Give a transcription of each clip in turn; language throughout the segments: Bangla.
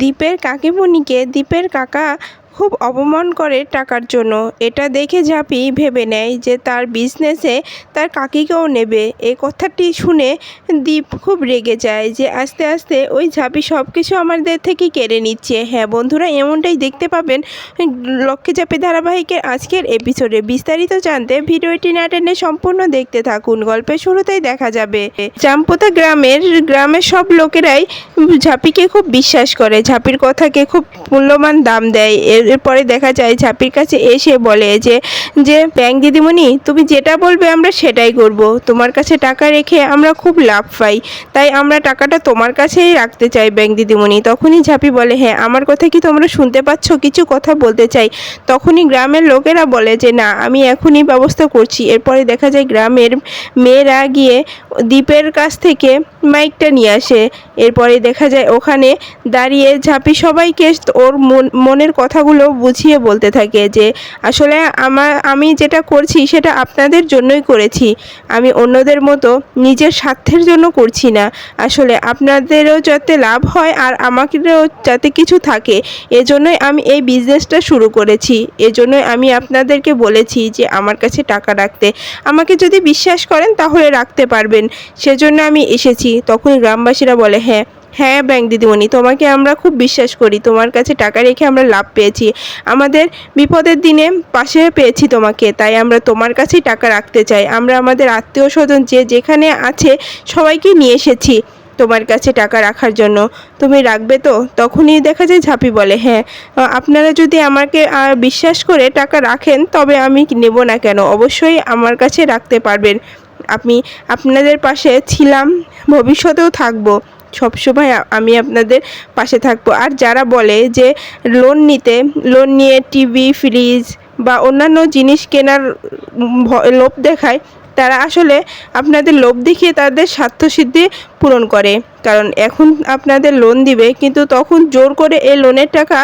দীপের কাকিমণিকে দীপের কাকা খুব অপমান করে টাকার জন্য। এটা দেখে ঝাঁপি ভেবে নেয় যে তার বিজনেসে তার কাকিকেও নেবে। এই কথাটি শুনে দীপ খুব রেগে যায় যে আস্তে আস্তে ওই ঝাঁপি সব কিছু আমাদের থেকে কেড়ে নিচ্ছে। হ্যাঁ বন্ধুরা, এমনটাই দেখতে পাবেন লক্ষ্মী ঝাঁপি ধারাবাহিকের আজকের এপিসোডে বিস্তারিত জানতে ভিডিওটি না টেনে সম্পূর্ণ দেখতে থাকুন। গল্পের শুরুতেই দেখা যাবে চাম্পতা গ্রামের গ্রামের সব লোকেরাই ঝাঁপিকে খুব বিশ্বাস করে। ঝাঁপির কথাকে খুব মূল্যবান দাম দেয়। এর- এরপরে দেখা যায় ঝাঁপির কাছে এসে বলে যে যে ব্যাংক দিদিমণি, তুমি যেটা বলবে আমরা সেটাই করব। তোমার কাছে টাকা রেখে আমরা খুব লাভ পাই। তাই আমরা টাকাটা তোমার কাছেই রাখতে চাই ব্যাংক দিদিমণি। তখনই ঝাঁপি বলে হ্যাঁ আমার কথা কি তোমরা শুনতে পাচ্ছ? কিছু কথা বলতে চাই। তখনই গ্রামের লোকেরা বলে যে, না, আমি এখনই ব্যবস্থা করছি। এরপরে দেখা যায় গ্রামের মেয়েরা গিয়ে দ্বীপের কাছ থেকে মাইকটা নিয়ে আসে। এরপরে দেখা যায় ওখানে দাঁড়িয়ে ঝাঁপি সবাইকে ওর মন- মনের কথাগুলো বুঝিয়ে বলতে থাকে যে আসলে আমার আমি যেটা করছি সেটা আপনাদের জন্যই করেছি। আমি অন্যদের মতো নিজের স্বার্থের জন্য করছি না। আসলে আপনাদেরও যাতে লাভ হয় আর আমাকেও যাতে কিছু থাকে, এজন্যই আমি এই বিজনেসটা শুরু করেছি। এজন্যই আমি আপনাদেরকে বলেছি যে আমার কাছে টাকা রাখতে। আমাকে যদি বিশ্বাস করেন তাহলে রাখতে পারবেন। সেজন্য আমি এসেছি। তখন গ্রামবাসীরা বলে হ্যাঁ হ্যাঁ ব্যাংক দিদিমণি, তোমাকে আমরা খুব বিশ্বাস করি। তোমার কাছে টাকা রেখে আমরা লাভ পেয়েছি। আমাদের বিপদের দিনে পাশে পেয়েছি তোমাকে, তাই আমরা তোমার কাছেই টাকা রাখতে চাই। আমরা আমাদের আত্মীয় স্বজন যে যেখানে আছে, সবাইকে নিয়ে এসেছি তোমার কাছে টাকা রাখার জন্য। তুমি রাখবে তো? তখনই দেখা যায় ঝাঁপি বলে হ্যাঁ আপনারা যদি আমাকে বিশ্বাস করে টাকা রাখেন, তবে আমি নেব না কেন? অবশ্যই আমার কাছে রাখতে পারবেন। আমি আপনাদের পাশে ছিলাম, ভবিষ্যতেও থাকব। সবসময় আমি আপনাদের পাশে থাকব। আর যারা বলে যে লোন নিতে লোন নিয়ে টিভি ফ্রিজ বা অন্যান্য জিনিস কেনার লোভ দেখায় তারা আসলে আপনাদের লোভ দেখিয়ে তাদের স্বার্থসিদ্ধি পূরণ করে। কারণ এখন আপনাদের লোন দিবে, কিন্তু তখন জোর করে এই লোনের টাকা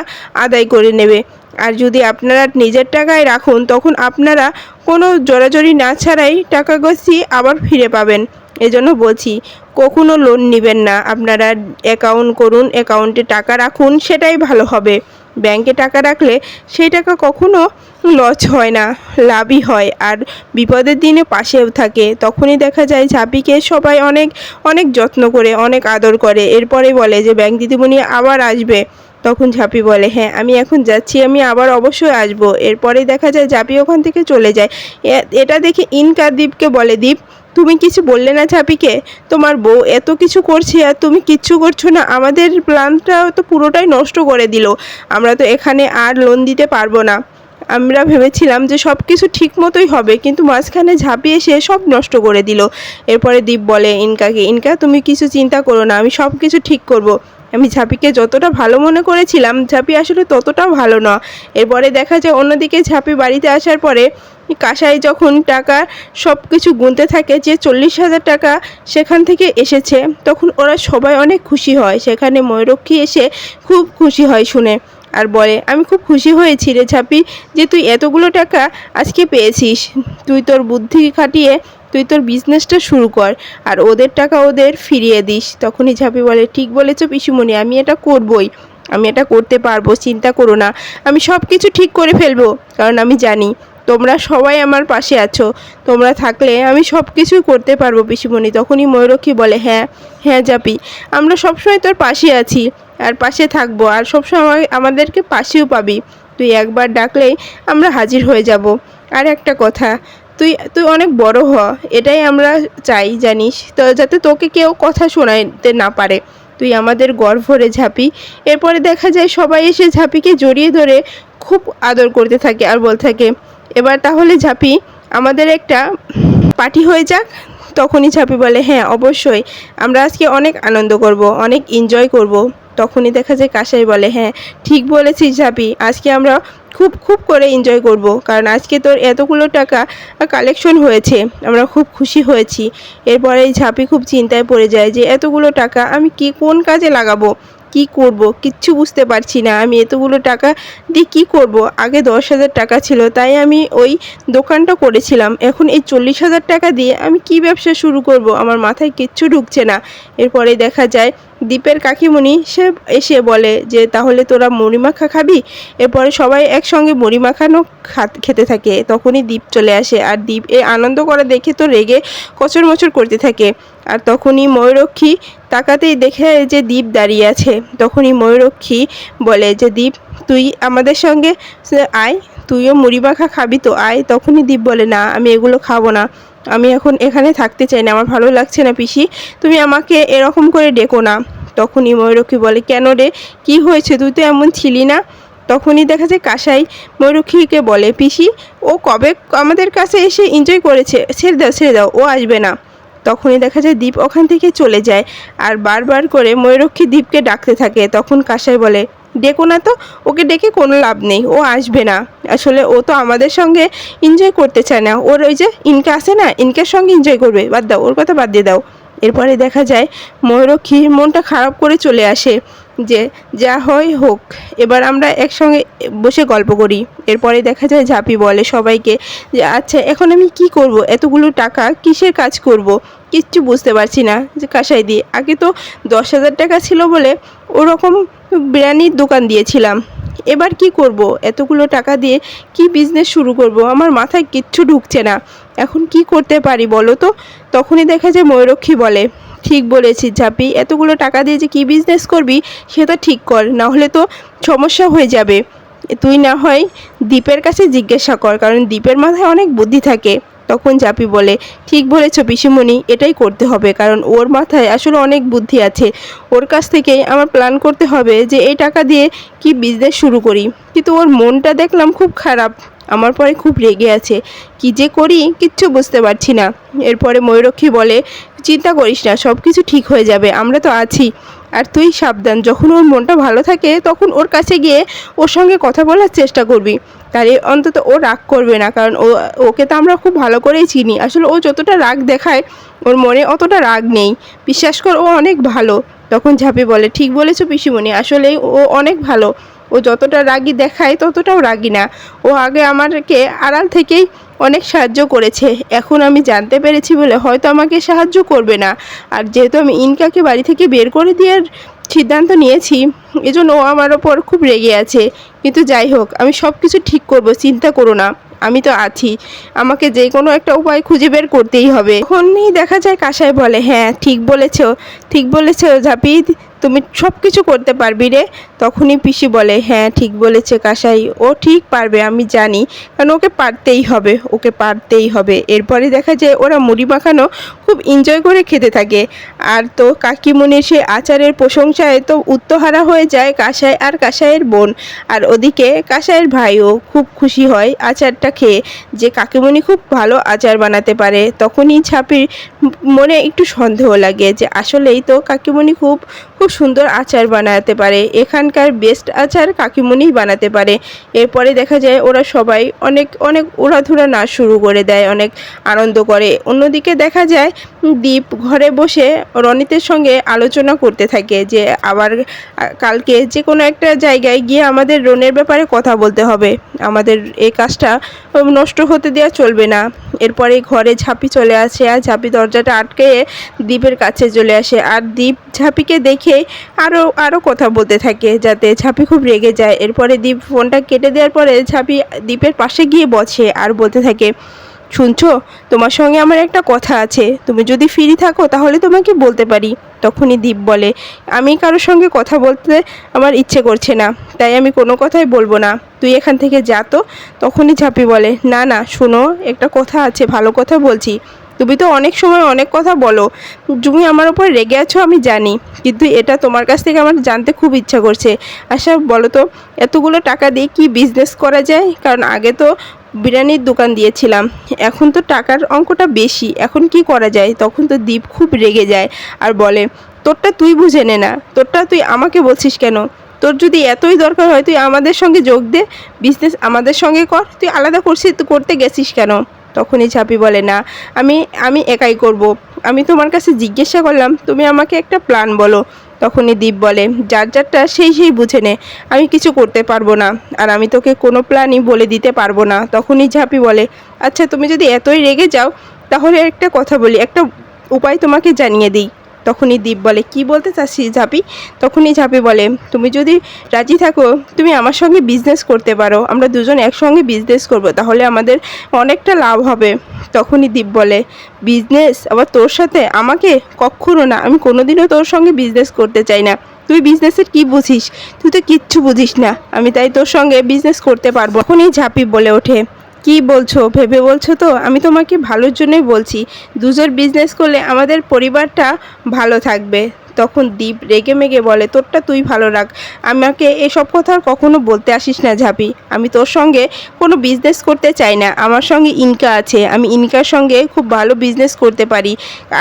আদায় করে নেবে। আর যদি আপনারা নিজের টাকায় রাখুন, তখন আপনারা কোনো জোরাজোরি না ছাড়াই টাকা গছি আবার ফিরে পাবেন। এজন্য বলছি, কখনো লোন নেবেন না। আপনারা অ্যাকাউন্ট করুন অ্যাকাউন্টে টাকা রাখুন, সেটাই ভালো হবে। ব্যাংকে টাকা রাখলে সেই টাকা কখনো লস হয় না, লাভই হয়। আর বিপদের দিনে পাশেও থাকে। তখনই দেখা যায় ঝাঁপিকে সবাই অনেক অনেক যত্ন করে, অনেক আদর করে। এরপরে বলে যে, ব্যাংক দিদিমণি আবার আসবে। তখন ঝাঁপি বলে হ্যাঁ আমি এখন যাচ্ছি, আমি আবার অবশ্যই আসব। এরপরে দেখা যায় ঝাঁপি ওখান থেকে চলে যায়। এটা দেখে ইনকা দ্বীপকে বলে, দীপ, তুমি কিছু বললে না ঝাঁপিকে? তোমার বউ এত কিছু করছে আর তুমি কিচ্ছু করছ না। আমাদের প্ল্যানটা তো পুরোটাই নষ্ট করে দিল। আমরা তো এখানে আর লোন দিতে পারব না। আমরা ভেবেছিলাম যে সব কিছু ঠিক মতোই হবে, কিন্তু মাঝখানে ঝাঁপিয়ে সে সব নষ্ট করে দিল। এরপরে দীপ বলে, ইনকাকে, ইনকা, তুমি কিছু চিন্তা করো না, আমি সব কিছু ঠিক করব। আমি ঝাঁপিকে যতটা ভালো মনে করেছিলাম, ঝাঁপি আসলে ততটাও ভালো না। এরপরে দেখা যায় অন্যদিকে ঝাঁপি বাড়িতে আসার পরে কাসাই যখন টাকা সব কিছু গুনতে থাকে, যে চল্লিশ হাজার টাকা সেখান থেকে এসেছে, তখন ওরা সবাই অনেক খুশি হয়। সেখানে ময়ূরক্ষী এসে খুব খুশি হয় শুনে। আর বলে, আমি খুব খুশি হয়েছি রে ছাপি যে তুই এতগুলো টাকা আজকে পেয়েছিস। তুই তোর বুদ্ধি খাটিয়ে তুই তোর বিজনেসটা শুরু কর আর ওদের টাকা ওদের ফিরিয়ে দিস। তখনই ঝাঁপি বলে, ঠিক বলেছ পিসুমণি, আমি এটা করবই। আমি এটা করতে পারব, চিন্তা করো না। আমি সব কিছু ঠিক করে ফেলব, কারণ আমি জানি তোমরা সবাই আমার পাশে আছো। তোমরা থাকলে আমি সব কিছুই করতে পারব পিসুমণি। তখনই ময়ূরক্ষী বলে হ্যাঁ হ্যাঁ জাপি আমরা সবসময় তোর পাশে আছি। আর পাশে থাকব। আর সবসময় আমা- আমাদেরকে পাশেও পাবি। তুই একবার ডাকলেই আমরা হাজির হয়ে যাব। আর একটা কথা, তুই তুই অনেক বড় হ। এটাই আমরা চাই, জানিস? তো যাতে তোকে কেউ কথা শোনাতে না পারে। তুই আমাদের গর্ভ রে ঝাঁপি। এরপরে দেখা যায় সবাই এসে ঝাঁপিকে জড়িয়ে ধরে খুব আদর করতে থাকে আর বলতে থাকে, এবার তাহলে ঝাঁপি, আমাদের একটা পার্টি হয়ে যাক। তখনই ঝাঁপি বলে হ্যাঁ অবশ্যই। আমরা আজকে অনেক আনন্দ করব, অনেক এনজয় করব। তখনই দেখা যায় কাসাই বলে হ্যাঁ ঠিক বলেছিস ঝাঁপি, আজকে আমরা খুব খুব করে এনজয় করব, কারণ আজকে তোর এতগুলো টাকা কালেকশন হয়েছে, আমরা খুব খুশি হয়েছি। এরপরে এই ঝাঁপি খুব চিন্তায় পড়ে যায় যে, এতগুলো টাকা আমি কি, কোন কাজে লাগাবো? কি করব? কিচ্ছু বুঝতে পারছি না, আমি এতগুলো টাকা দিয়ে কি করব? আগে দশ হাজার টাকা ছিল, তাই আমি ওই দোকানটা করেছিলাম, এখন এই চল্লিশ হাজার টাকা দিয়ে আমি কি ব্যবসা শুরু করব? আমার মাথায় কিচ্ছু ঢুকছে না। এরপরে দেখা যায় দ্বীপের কাকিমণি সে এসে বলে যে, তাহলে তোরা মুড়ি মাখা খাবি? এরপরে সবাই একসঙ্গে মুড়ি মাখানো খাত- থাকে। তখনই দ্বীপ চলে আসে আর দ্বীপ এ আনন্দ করা দেখে তো রেগে কচর মচর করতে থাকে। আর তখনই ময়ূরক্ষী তাকাতেই দেখে যে, দ্বীপ দাঁড়িয়ে আছে। তখনই ময়ূরক্ষী বলে যে, দ্বীপ, তুই আমাদের সঙ্গে আয়, তুইও মুড়ি মাখা খাবি তো, আয়। তখনই দ্বীপ বলে, না, আমি এগুলো খাব না। আমি এখন এখানে থাকতে চাই না, আমার ভালো লাগছে না পিসি। তুমি আমাকে এরকম করে ডেকো না। তখনই ময়ূরক্ষী বলে, কেন রে? কি হয়েছে? তুই তো এমন ছিলি না? তখনই দেখা যায় কাসাই ময়ূরক্ষীকে বলে, পিসি, ও কবে আমাদের কাছে এসে এনজয় করেছে? ছেড়ে দাও ছেড়ে দাও, ও আসবে না। তখনই দেখা যায় দ্বীপ ওখান থেকে চলে যায় আর বারবার করে ময়ূরক্ষী দ্বীপকে ডাকতে থাকে। তখন কাসাই বলে, ডেকো না তো, ওকে ডেকে কোনো লাভ নেই, ও আসবে না। আসলে ও তো আমাদের সঙ্গে এনজয় করতে চায় না। ওর ওই যে, ইনকা আছে না, ইনকার সঙ্গে এনজয় করবে। বাদ দাও, ওর কথা বাদ দিয়ে দাও। এরপরে দেখা যায় ময়ূরক্ষীর মনটা খারাপ করে চলে আসে যে, যা হয় হোক, এবার আমরা একসঙ্গে বসে গল্প করি। এরপরে দেখা যায় ঝাঁপি বলে সবাইকে যে আচ্ছা এখন আমি কি করব? এতগুলো টাকা কিসের কাজ করব? কিচ্ছু বুঝতে পারছি না যে কাসাই দিয়ে আগে তো দশ হাজার টাকা ছিল বলে ওরকম বিরিয়ানির দোকান দিয়েছিলাম। এবার কি করব? এতগুলো টাকা দিয়ে কি বিজনেস শুরু করব? আমার মাথায় কিচ্ছু ঢুকছে না। এখন কি করতে পারি বলো তো? তখনই দেখা যায় ময়ূরক্ষী বলে, ঠিক বলেছিস ঝাপি, এতগুলো টাকা দিয়ে যে কী বিজনেস করবি, সেটা ঠিক কর না হলে তো সমস্যা হয়ে যাবে। তুই না হয় দ্বীপের কাছে জিজ্ঞাসা কর, কারণ দ্বীপের মাথায় অনেক বুদ্ধি থাকে। তখন জাপি বলে, ঠিক বলেছ পিসিমণি, এটাই করতে হবে, কারণ ওর মাথায় আসলে অনেক বুদ্ধি আছে। ওর কাছ থেকেই আমার প্ল্যান করতে হবে যে, এই টাকা দিয়ে কি বিজনেস শুরু করি। কিন্তু ওর মনটা দেখলাম খুব খারাপ। আমার পরে খুব রেগে আছে। কি যে করি কিচ্ছু বুঝতে পারছি না। এরপরে ময়ূরক্ষী বলে, চিন্তা করিস না সব কিছু ঠিক হয়ে যাবে, আমরা তো আছি। আর তুই সাবধান, যখন ওর মনটা ভালো থাকে, তখন ওর কাছে গিয়ে ওর সঙ্গে কথা বলার চেষ্টা করবি। তাহলে অন্তত ও রাগ করবে না, কারণ ও, ওকে তো আমরা খুব ভালো করেই চিনি। আসলে ও যতটা রাগ দেখায়, ওর মনে অতটা রাগ নেই। বিশ্বাস কর, ও অনেক ভালো। তখন ঝাঁপি বলে, ঠিক বলেছ পিসিমণি আসলে ও অনেক ভালো। ও যতটা রাগী দেখায় ততটাও রাগী না। ও আগে আমাকে আড়াল থেকেই অনেক সাহায্য করেছে। এখন আমি জানতে পেরেছি বলে হয়তো আমাকে সাহায্য করবে না। আর যেহেতু আমি ইনকাকে বাড়ি থেকে বের করে দেওয়ার সিদ্ধান্ত নিয়েছি, এজন্য ও আমার ওপর খুব রেগে আছে। কিন্তু যাই হোক, আমি সব কিছু ঠিক করব, চিন্তা করো না। আমি তো আছি। আমাকে যে কোনো একটা উপায় খুঁজে বের করতেই হবে। তখনই দেখা যায় কাসায় বলে হ্যাঁ ঠিক বলেছ ঠিক বলেছ ঝাপি তুমি সব কিছু করতে পারবি রে? তখনই পিসি বলে হ্যাঁ ঠিক বলেছে কাসাই। ও ঠিক পারবে, আমি জানি। কারণ ওকে পারতেই হবে, ওকে পারতেই হবে। এরপরে দেখা যায় ওরা মুড়ি মাখানো খুব এনজয় করে খেতে থাকে। আর তো কাকিমুনির সে আচারের প্রশংসায় তো উত্তহারা হয়ে যায় কাসাই আর কাসাইয়ের বোন। আর ওদিকে কাসাইয়ের ভাইও খুব খুশি হয় আচারটা খেয়ে, যে কাকিমণি খুব ভালো আচার বানাতে পারে। তখনই ছাপির মনে একটু সন্দেহ লাগে যে আসলেই তো কাকিমণি খুব খুব সুন্দর আচার বানাতে পারে। এখানকার বেস্ট আচার কাকিমণিই বানাতে পারে। এরপরে দেখা যায় ওরা সবাই অনেক অনেক উড়াধুরা নাচ শুরু করে দেয়, অনেক আনন্দ করে। অন্যদিকে দেখা যায় দীপ ঘরে বসে রনিতের সঙ্গে আলোচনা করতে থাকে যে, আবার কালকে যে কোনো একটা জায়গায় গিয়ে আমাদের রনের ব্যাপারে কথা বলতে হবে। আমাদের এই কাজটা নষ্ট হতে দেওয়া চলবে না। এরপরে ঘরে ঝাঁপি চলে আসে আর ঝাঁপি দরজাটা আটকে দ্বীপের কাছে চলে আসে। আর দ্বীপ ঝাঁপিকে দেখে আরও আরও কথা বলতে থাকে যাতে ঝাঁপি খুব রেগে যায়। এরপরে দ্বীপ ফোনটা কেটে দেওয়ার পরে ঝাঁপি দ্বীপের পাশে গিয়ে বসে আর বলতে থাকে, শুনছো, তোমার সঙ্গে আমার একটা কথা আছে। তুমি যদি ফ্রি থাকো তাহলে তোমাকে বলতে পারি। তখনই দীপ বলে, আমি কারোর সঙ্গে কথা বলতে আমার ইচ্ছে করছে না, তাই আমি কোনো কথাই বলব না। তুই এখান থেকে যা তো। তখনই ঝাঁপি বলে, না না, শোনো, একটা কথা আছে, ভালো কথা বলছি। তুমি তো অনেক সময় অনেক কথা বলো। তুমি আমার ওপর রেগে আছো, আমি জানি। কিন্তু এটা তোমার কাছ থেকে আমার জানতে খুব ইচ্ছা করছে। আচ্ছা বলো তো, এতগুলো টাকা দিয়ে কি বিজনেস করা যায়? কারণ আগে তো বিরিয়ানির দোকান দিয়েছিলাম। এখন তো টাকার অঙ্কটা বেশি। এখন কি করা যায়? তখন তো দীপ খুব রেগে যায় আর বলে, তোরটা তুই বুঝে নে না। তোরটা তুই আমাকে বলছিস কেন? তোর যদি এতই দরকার হয়, তুই আমাদের সঙ্গে যোগ দে। বিজনেস আমাদের সঙ্গে কর। তুই আলাদা করছিস করতে গেছিস কেন? তখনই ঝাঁপি বলে, না, আমি আমি একাই করব। আমি তোমার কাছে জিজ্ঞাসা করলাম, তুমি আমাকে একটা প্ল্যান বলো। তখনই দীপ বলে, যার যারটা, সেই সেই বুঝে নে, আমি কিছু করতে পারব না, আর আমি তোকে কোনো প্ল্যানই বলে দিতে পারব না। তখনই ঝাঁপি বলে আচ্ছা তুমি যদি এতই রেগে যাও, তাহলে একটা কথা বলি, একটা উপায় তোমাকে জানিয়ে দিই। তখনই দীপ বলে, কি বলতে চাচ্ছিস ঝাপি? তখনই ঝাপি বলে, তুমি যদি রাজি থাকো, তুমি আমার সঙ্গে বিজনেস করতে পারো। আমরা দুজন একসঙ্গে বিজনেস করব, তাহলে আমাদের অনেকটা লাভ হবে। তখনই দীপ বলে বিজনেস আবার তোর সাথে? আমাকে? কখনো না, আমি কোনোদিনও তোর সঙ্গে বিজনেস করতে চাই না। তুই বিজনেসের কি বুঝিস? তুই তো কিচ্ছু বুঝিস না। আমি তাই তোর সঙ্গে বিজনেস করতে পারব। তখনই ঝাঁপি বলে ওঠে কি বলছো? ভেবে বলছো তো? আমি তোমাকে ভালোর জন্যই বলছি। দুজোর বিজনেস করলে আমাদের পরিবারটা ভালো থাকবে। তখন দীপ রেগে মেগে বলে, তোরটা তুই ভালো রাখ। আমাকে এসব কথা আর কখনো বলতে আসিস না ঝাপি। আমি তোর সঙ্গে কোনো বিজনেস করতে চাই না। আমার সঙ্গে ইনকা আছে। আমি ইনকার সঙ্গে খুব ভালো বিজনেস করতে পারি।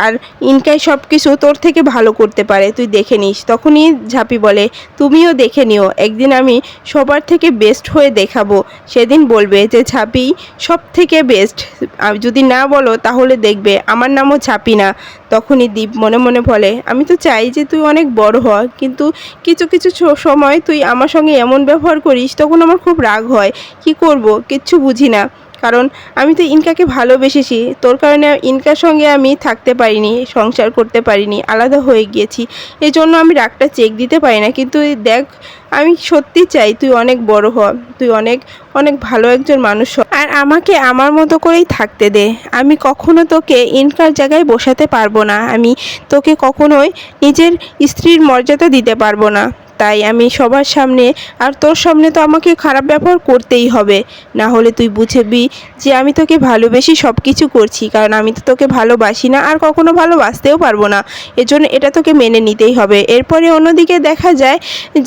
আর ইনকায় সব কিছু তোর থেকে ভালো করতে পারে। তুই দেখে নিস। তখনই ঝাপি বলে, তুমিও দেখে নিও। একদিন আমি সবার থেকে বেস্ট হয়ে দেখাবো। সেদিন বলবে যে, ঝাপি সব থেকে বেস্ট যদি না বলো তাহলে দেখবে। আমার নামও ঝাপি না। তখনই দীপ মনে মনে বলে, আমি তো চাই যে তুই অনেক বড় হ, কিন্তু কিছু কিছু সময় তুই আমার সঙ্গে এমন ব্যবহার করিস, তখন আমার খুব রাগ হয়। কি করব? কিচ্ছু বুঝি না। কারণ আমি তো ইনকাকে ভালোবেসেছি। তোর কারণে ইনকার সঙ্গে আমি থাকতে পারিনি, সংসার করতে পারিনি, আলাদা হয়ে গিয়েছি। এই জন্য আমি রাগটা চেক দিতে পারি না। কিন্তু দেখ, আমি সত্যি চাই তুই অনেক বড় হ, তুই অনেক অনেক ভালো একজন মানুষ হ। আর আমাকে আমার মতো করেই থাকতে দে। আমি কখনো তোকে ইনকার জায়গায় বসাতে পারব না। আমি তোকে কখনোই নিজের স্ত্রীর মর্যাদা দিতে পারব না। তাই আমি সবার সামনে আর তোর সামনে তো আমাকে খারাপ ব্যবহার করতেই হবে। না হলে তুই বুঝবি যে আমি তোকে ভালোবেসে সব কিছু করছি, কারণ আমি তো তোকে ভালোবাসি না, আর কখনো ভালোবাসতেও পারব না। এজন্য এটা তোকে মেনে নিতেই হবে। এরপরে অন্যদিকে দেখা যায়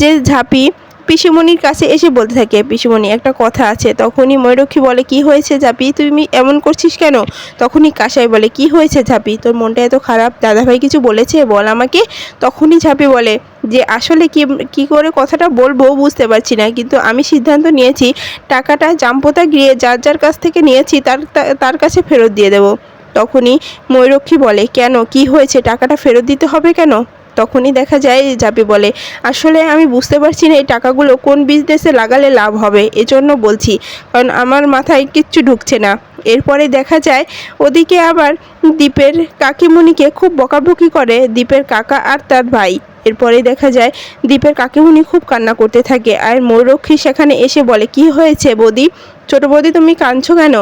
যে ঝাঁপি পিসিমণির কাছে এসে বলতে থাকে, পিসিমণি, একটা কথা আছে। তখনই ময়ূরক্ষী বলে, কি হয়েছে ঝাপি? তুমি এমন করছিস কেন? তখনই কাসাই বলে, কি হয়েছে ঝাপি? তোর মনটা এত খারাপ? দাদাভাই কিছু বলেছে? বল আমাকে। তখনই ঝাপি বলে যে আসলে কি কি করে কথাটা বলব বুঝতে পারছি না। কিন্তু আমি সিদ্ধান্ত নিয়েছি, টাকাটা জাম্পোতা গিয়ে যার যার কাছ থেকে নিয়েছি, তার তার কাছে ফেরত দিয়ে দেবো। তখনই ময়ূরক্ষী বলে, কেন? কি হয়েছে? টাকাটা ফেরত দিতে হবে কেন? তখনই দেখা যায় যাবে বলে, আসলে আমি বুঝতে পারছি না এই টাকাগুলো কোন বিজনেসে লাগালে লাভ হবে। এজন্য বলছি, কারণ আমার মাথায় কিচ্ছু ঢুকছে না। এরপরে দেখা যায়, ওদিকে আবার দ্বীপের কাকিমণিকে খুব বকাবকি করে। দ্বীপের কাকা আর তার ভাই। এরপরে দেখা যায় দ্বীপের কাকিমুনি খুব কান্না করতে থাকে। আর ময়ূরক্ষী সেখানে এসে বলে, কি হয়েছে বৌদি? ছোট বৌদি, তুমি কাঁদছো কেন?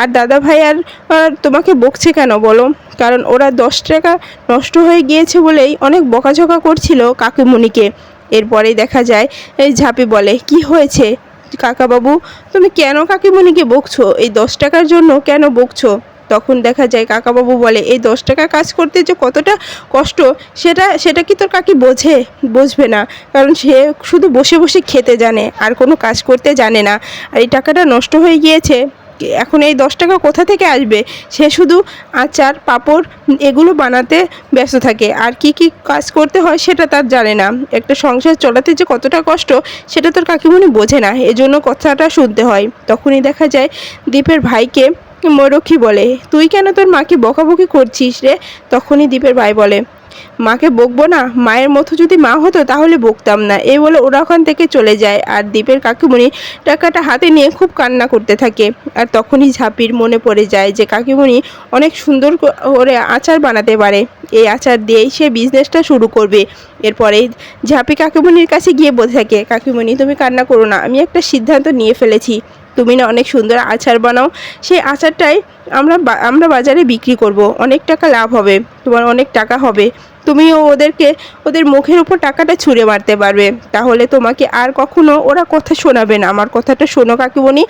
আর দাদা ভাই আর তোমাকে বকছে কেন বলো? কারণ ওরা দশ টাকা নষ্ট হয়ে গিয়েছে বলেই অনেক বকাঝকা করছিল কাকিমুনিকে এরপরেই দেখা যায়, এই ঝাঁপি বলে, কি হয়েছে? কাকাবাবু, তুমি কেন কাকিমণিকে বকছো? এই দশ টাকার জন্য কেন বকছো? তখন দেখা যায় কাকাবাবু বলে, এই দশ টাকা কাজ করতে যে কতটা কষ্ট, সেটা সেটা কি তোর কাকি বোঝে? বুঝবে না, কারণ সে শুধু বসে বসে খেতে জানে, আর কোনো কাজ করতে জানে না। আর এই টাকাটা নষ্ট হয়ে গিয়েছে, এখন এই দশ টাকা কোথা থেকে আসবে? সে শুধু আচার, পাঁপড়, এগুলো বানাতে ব্যস্ত থাকে। আর কি কি কাজ করতে হয় সেটা তার জানে না। একটা সংসার চলাতে যে কতটা কষ্ট, সেটা তোর কাকিমণি বোঝে না। এজন্য কথাটা শুনতে হয়। তখনই দেখা যায়, দীপের ভাইকে ময়ূরক্ষী বলে, তুই কেন তোর মাকে বকাবকি করছিস রে? তখনই দীপের ভাই বলে, মাকে বকবো না, মায়ের মতো যদি মা হতো তাহলে বকতাম না। এই বলে ওরা ওখান থেকে চলে যায় আর দীপের কাকিমণি টাকাটা হাতে নিয়ে খুব কান্না করতে থাকে। আর তখনই ঝাঁপির মনে পড়ে যায় যে কাকিমণি অনেক সুন্দর করে আচার বানাতে পারে। এই আচার দিয়েই সে বিজনেসটা শুরু করবে। এরপরে ঝাঁপি কাকিমণির কাছে গিয়ে বলতে থাকে, কাকিমণি, তুমি কান্না করো না, আমি একটা সিদ্ধান্ত নিয়ে ফেলেছি। তুমি না অনেক সুন্দর আচার বানাও, সেই আচারটাই আমরা আমরা বাজারে বিক্রি করব। অনেক টাকা লাভ হবে, তোমার অনেক টাকা হবে। তুমিও ওদেরকে, ওদের মুখের উপর টাকাটা ছুঁড়ে মারতে পারবে। তাহলে তোমাকে আর কখনো ওরা কথা শোনাবে না। আমার কথাটা শোনো কাকিমণি।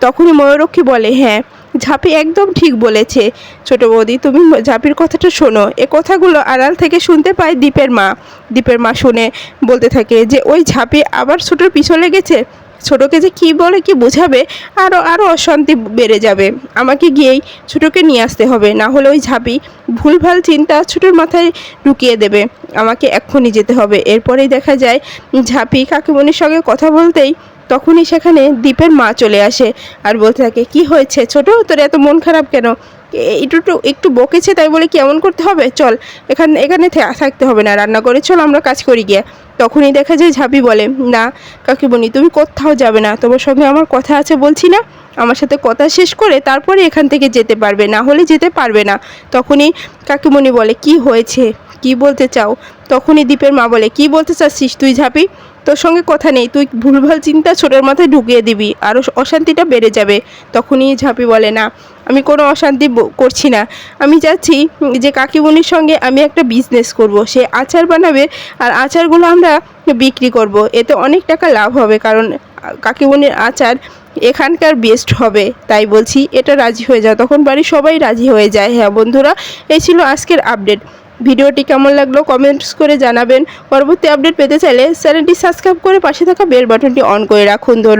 তখনই ময়ূরক্ষী বলে হ্যাঁ ঝাঁপি একদম ঠিক বলেছে। ছোট বৌদি, তুমি ঝাঁপির কথাটা শোনো। এ কথাগুলো আড়াল থেকে শুনতে পায় দীপের মা। দীপের মা শুনে বলতে থাকে যে, ওই ঝাঁপি আবার ছোটোর পিছনে গেছে? ছোটোকে যে কী বলে কি বোঝাবে আরও আরও অশান্তি বেড়ে যাবে। আমাকে গিয়েই ছোটোকে নিয়ে আসতে হবে, না হলে ওই ঝাঁপি ভুলভাল চিন্তা ছোটোর মাথায় ঢুকিয়ে দেবে। আমাকে এক্ষুনি যেতে হবে। এরপরেই দেখা যায় ঝাঁপি কাকিমণির সঙ্গে কথা বলতেই তখনই সেখানে দীপের মা চলে আসে আর বলতে থাকে, কি হয়েছে? ছোট? তোর এত মন খারাপ কেন? একটু একটু একটু বকেছে তাই বলে কি এমন করতে হবে? চল, এখানে এখানে থাকতে হবে না, রান্না করে চল, আমরা কাজ করি গিয়ে। তখনই দেখা যায় ঝাঁপি বলে, না কাকিমণি তুমি কোথাও যাবে না, তোমার সঙ্গে আমার কথা আছে বলছি না? আমার সাথে কথা শেষ করে তারপরে এখান থেকে যেতে পারবে, না হলে যেতে পারবে না। তখনই কাকিমণি বলে, কি হয়েছে? কি বলতে চাও? তখনই দীপের মা বলে, কি বলতে চাচ্ছিস তুই ঝাঁপি? তোর সঙ্গে কথা নেই, তুই ভুলভাল চিন্তা ছোটোর মাথায় ঢুকিয়ে দিবি আরও অশান্তিটা বেড়ে যাবে। তখনই ঝাঁপি বলে, না, আমি কোনো অশান্তি করছি না। আমি চাচ্ছি যে কাকিমণির সঙ্গে আমি একটা বিজনেস করব। সে আচার বানাবে, আর আচারগুলো আমরা বিক্রি করব। এতে অনেক টাকা লাভ হবে, কারণ কাকিমণির আচার এখানকার বেস্ট হবে। তাই বলছি, এটা রাজি হয়ে যাও। তখন বাড়ির সবাই রাজি হয়ে যায়। হ্যাঁ বন্ধুরা, এই ছিল আজকের আপডেট ভিডিওটি কেমন লাগল কমেন্টস করে জানাবেন। পরবর্তী আপডেট পেতে চাইলে চ্যানেলটি সাবস্ক্রাইব করে পাশে থাকা বেল বাটনটি অন করে রাখুন। ধন্যবাদ।